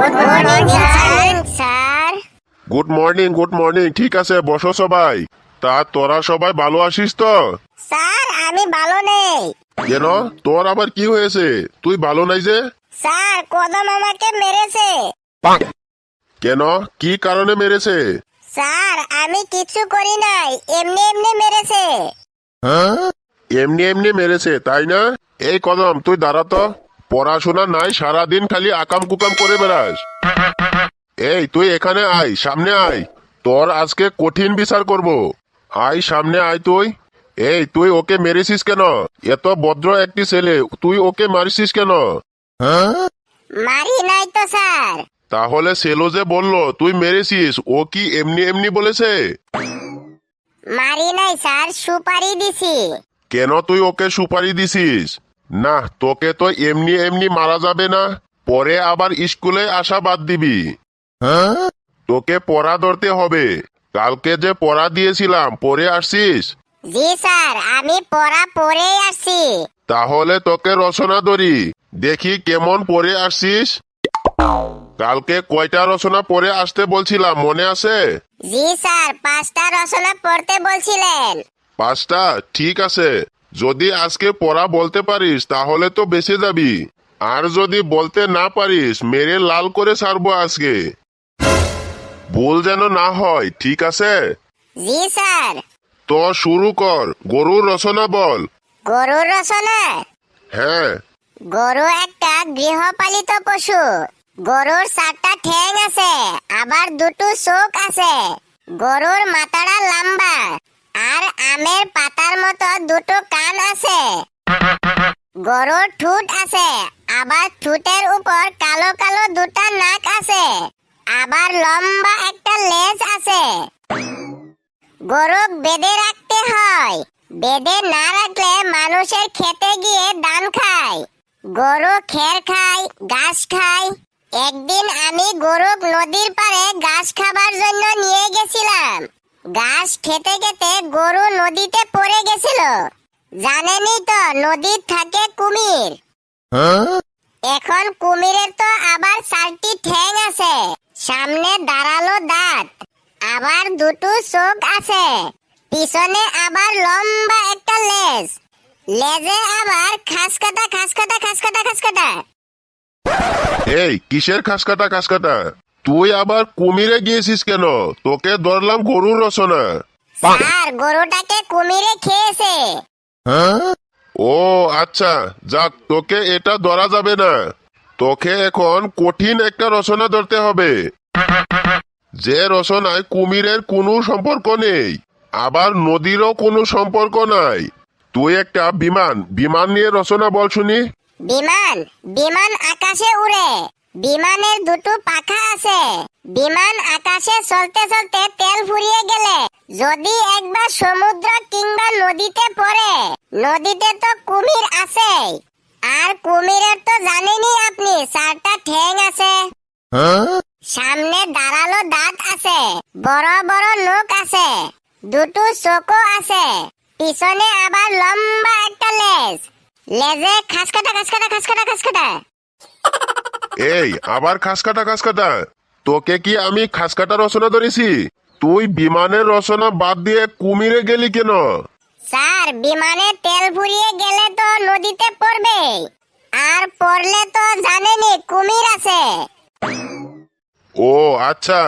Good morning sir good morning good morning ঠিক আছে বসো সবাই। তা তোরা সবাই ভালো আছিস তো? স্যার আমি ভালো নেই। কেন? তোর আবার কি হয়েছে? তুই ভালো নাই যে? স্যার কদম আমাকে মেরেছে। কেন? কি কারণে মেরেছে? স্যার আমি কিছু করি নাই। এমনি এমনি মেরেছে। হ্যাঁ? এমনি এমনি মেরেছে তাই না? এই কদম তুই দাঁড়া তো। পড়াশোনা নাই সারাদিন খালি আকাম কুকাম করে বেড়াস। এই তুই এখানে আয় সামনে আয়। তোর আজকে কঠিন বিচার করব। আয় সামনে আয় তুই। এই তুই ওকে মেরেছিস কেন? এত ভদ্র একটি ছেলে তুই ওকে মারিছিস কেন? মারি নাই তো স্যার। তাহলে সেলো যে বলল তুই মেরেছিস ও কি এমনি এমনি বলেছে? মারি নাই স্যার সুপারি দিছি। কেন তুই ওকে সুপারি দিছিস? না তোকে তো এমনি এমনি মারা যাবে না পরে আবার স্কুলে আসা বাদ দিবি। হ্যাঁ? তোকে পড়া ধরতে হবে কালকে যে পড়া দিয়েছিলাম পড়ে আসছিস? জি স্যার আমি পড়া পড়েই আসছি। তাহলে তোকে রচনা ধরি দেখি কেমন পড়ে আসছিস? কালকে কয়টা রচনা পড়ে আসতে বলছিলাম মনে আছে? জি স্যার পাঁচটা রচনা পড়তে বলছিলেন। পাঁচটা ঠিক আছে যদি আজকে পড়া বলতে পারিস তাহলে তো বেঁচে যাবি। আর যদি বলতে না পারিস মেরে লাল করে ছাড়বো আজকে। ভুল যেন না হয় ঠিক আছে? জি স্যার। তো শুরু কর গরুর রচনা বল। গরুর রচনা? হ্যাঁ। গরু একটা গৃহপালিত পশু। গরুর চারটা ঠ্যাং আছে আবার দুটো চোখ আছে। গরুর মাথাটা লম্বা আর আমের পাতার মতো দুটো কান আছে। গরুর ঠুট আছে, আবার ঠুটের উপর কালো কালো দুটা নাক আছে, আবার লম্বা একটা লেজ আছে। গরুক বেঁধে রাখতে হয় বেঁধে না রাখলে মানুষের খেতে গিয়ে দান খায়। গরু খের খায়, ঘাস খায়। একদিন আমি গরুক নদীর পাড়ে ঘাস খাবার জন্য নিয়ে গেছিলাম। ঘাস খেতে খেতে গরু নদীতে পড়ে গেছিল। জানেনই তো নদীর থাকে কুমির। এখন কুমিরের তো আবার চারটি ঠ্যাং আছে। সামনে দাঁড়াল দাঁত আবার দুটো চোখ আছে। পিছনে আবার লম্বা একটা লেজ। লেজে আবার খাস কাটা খাস কাটা খাস কাটা খাস কাটা এই কিসের খাস কাটা খাস কাটা তুই আবার কুমিরে গিয়েছিস কেন? তোকে ধরলাম গরুর রচনা। স্যার গরুটাকে কুমিরে খেয়েছে। ও আচ্ছা যাক তোকে এটা ধরা যাবে না। তোকে এখন কঠিন একটা রচনা ধরতে হবে। যে রচনায় কুমিরের কোনো সম্পর্ক নেই আবার নদীরও কোনো সম্পর্ক নাই। তুই একটা বিমান বিমান নিয়ে রচনা বল শুনি। বিমান বিমান আকাশে উড়ে। বিমানের দুটো পাখা আছে। বিমান আকাশে চলতে চলতে তেল ফুরিয়ে গেলে যদি একবার সমুদ্র কিংবা নদীতে পড়ে নদীতে তো কুমির আছে আর কুমিরের তো জানেনই আপনি চারটা ঠ্যাং আছে। সামনে দাঁড়াল দাঁত আছে বড় বড় নখ আছে দুটো চোখও আছে পিছনে আবার লম্বা একটা লেজ। লেজে খাস কাটা খাস কাটা খাস কাটা খাস কাটা এই আবার খাস কাটা খাস কাটা তোকে কি আমি খাস কাটা রচনা ধরেছি? তুই বিমানের রচনা বাদ দিয়ে কুমিরে গেলি কেন? স্যার বিমানে তেল ফুরিয়ে গেলে তো নদীতে পড়বে। আর পড়লে তো জানেনই কুমির আছে। ও আচ্ছা।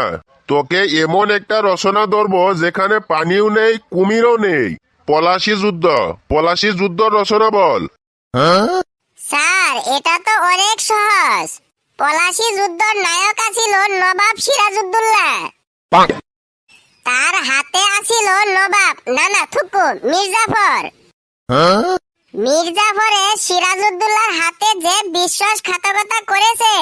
তোকে এমন একটা রচনা ধরবো যেখানে পানিও নেই কুমিরও নেই। পলাশি যুদ্ধ পলাশি যুদ্ধ রচনা বল। স্যার এটা তো অনেক সহজ। পলাশি যুদ্ধর নায়ক আছিল নবাব সিরাজউদ্দৌলা। তার হাতে আছিল নবাব না না থুকু মির্জাফর। মির্জাফরে সিরাজউদ্দৌলার হাতে যে বিশ্বাসঘাতকতা করেছে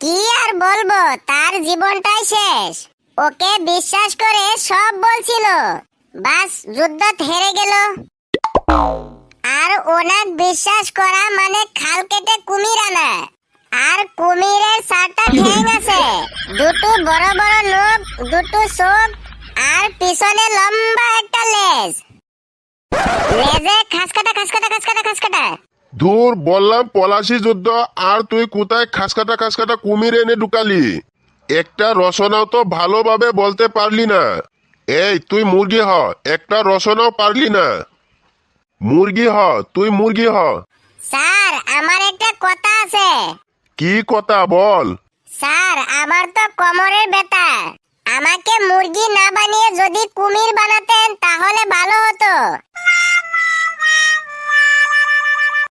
কি আর বলব তার জীবনটাই শেষ। ওকে বিশ্বাস করে সব বলছিল। বাস যুদ্ধ হেরে গেল। আর ওনাক বিশ্বাস করা মানে খাল কেটে কুমির আনা। আর কুমিরের চারটা ঠ্যাং আছে দুটো বড় বড় নখ দুটো চোখ আর পিছনে লম্বা একটা লেজ। লেজে খাস কাটা খাস কাটা খাস কাটা খাস দূর বললাম পলাশি যুদ্ধ আর তুই কোথায় খাসকাটা খাসকাটা কুমির এনে ঢুকালি? একটা রসনাও তো ভালোভাবে বলতে পারলি না। এই তুই মুরগি হ একটা রসনাও পারলি না। মুরগি হ তুই মুরগি হ। স্যার আমার একটা কথা আছে। কি কথা বল? স্যার, আমার তো কোমরের ব্যথা। আমাকে মুরগি না বানিয়ে যদি কুমির বানাতেন, তাহলে ভালো হতো।